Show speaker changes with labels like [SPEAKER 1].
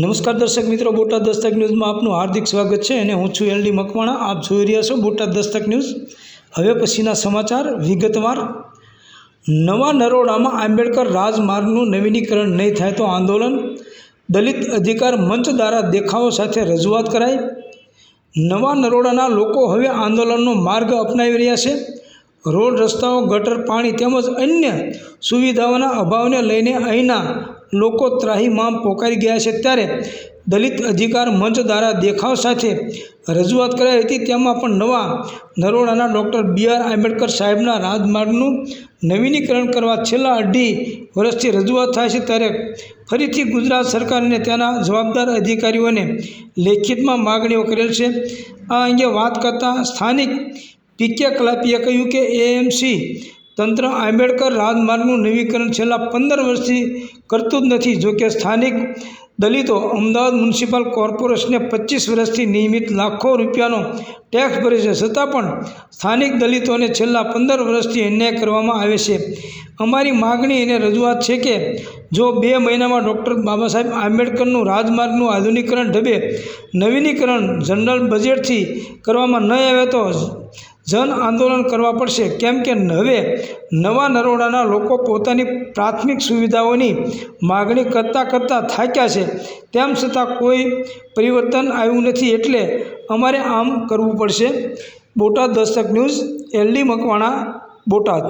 [SPEAKER 1] નમસ્કાર દર્શક મિત્રો, બોટાદ દસ્તક ન્યૂઝમાં આપનું હાર્દિક સ્વાગત છે અને હું છું એલડી મકવાણા. આપ જોઈ રહ્યા છો બોટાદ દસ્તક ન્યૂઝ. હવે પછીના સમાચાર વિગતવાર. નવા નરોડામાં આંબેડકર રાજમાર્ગનું નવીનીકરણ નહીં થાય તો આંદોલન. દલિત અધિકાર મંચ દ્વારા દેખાવો સાથે રજૂઆત કરાઈ. નવા નરોડાના લોકો હવે આંદોલનનો માર્ગ અપનાવી રહ્યા છે. રોડ રસ્તાઓ, ગટર, પાણી તેમજ અન્ય સુવિધાઓના અભાવને લઈને અહીંના લોકો ત્રાહીમામ પોકારી ગયા છે ત્યારે દલિત અધિકાર મંચ દ્વારા દેખાવ સાથે રજૂઆત કરાઈ હતી. તેમાં પણ નવા નરોડાના ડૉક્ટર બી આર આંબેડકર સાહેબના રાજમાર્ગનું નવીનીકરણ કરવા છેલ્લા અઢી વર્ષથી રજૂઆત થાય છે ત્યારે ફરીથી ગુજરાત સરકારને ત્યાંના જવાબદાર અધિકારીઓને લેખિતમાં માગણીઓ કરેલ છે. આ અંગે વાત કરતાં સ્થાનિક પીકે કલાપીએ કહ્યું કે એએમસી તંત્ર આંબેડકર રાજમાર્ગનું નવીકરણ છેલ્લા પંદર વર્ષથી કરતું જ નથી. જોકે સ્થાનિક દલિતો અમદાવાદ મ્યુનિસિપલ કોર્પોરેશને પચીસ વર્ષથી નિયમિત લાખો રૂપિયાનો ટેક્સ ભરે છે. છતાં પણ સ્થાનિક દલિતોને છેલ્લા પંદર વર્ષથી અન્યાય કરવામાં આવે છે. અમારી માગણી અને રજૂઆત છે કે જો બે મહિનામાં ડૉક્ટર બાબા સાહેબ આંબેડકરનું રાજમાર્ગનું આધુનિકરણ ઢબે નવીનીકરણ જનરલ બજેટથી કરવામાં ન આવે તો જન આંદોલન કરવા પડશે. કેમ કે હવે નવા નરોડાના લોકો પોતાની પ્રાથમિક સુવિધાઓની માગણી કરતાં કરતાં થાક્યા છે. તેમ છતાં કોઈ પરિવર્તન આવ્યું નથી એટલે અમારે આમ કરવું પડશે. Botad Dastak news LD Makwana, Botad.